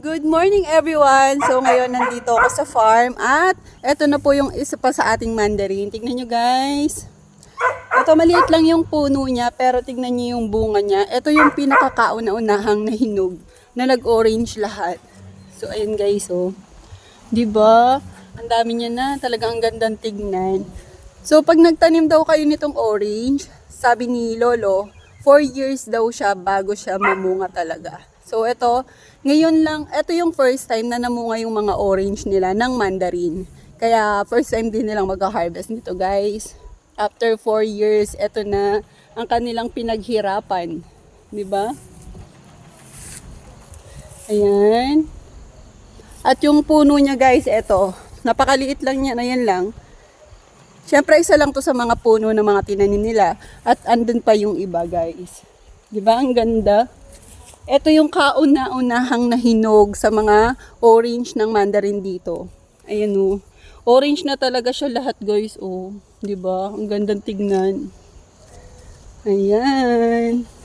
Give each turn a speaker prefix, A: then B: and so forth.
A: Good morning everyone! So ngayon nandito ako sa farm at eto na po yung isa pa sa ating mandarin. Tignan nyo guys. Ito maliit lang yung puno niya pero tignan nyo yung bunga niya. Ito yung pinakakauna-unahang na hinog na nag-orange lahat. So ayun guys oh. ba? Ang dami niya na, talagang ang gandang tignan. So pag nagtanim daw kayo nitong orange, sabi ni Lolo, 4 years daw siya bago siya mamunga talaga. So ito, ngayon lang, ito yung first time na namunga yung mga orange nila ng mandarin. Kaya first time din nilang mag-harvest nito guys. After 4 years, ito na ang kanilang pinaghirapan. 'Di ba? Ayan. At yung puno niya guys, ito. Napakaliit lang niya na yan lang. Siyempre, isa lang to sa mga puno ng mga tinanim nila. At andun pa yung iba, guys. Di ba? Ang ganda. Ito yung kauna-unahang nahinog sa mga orange ng mandarin dito. Ayan o. Orange na talaga siya lahat, guys. Oh, di ba? Ang gandang tignan. Ayan.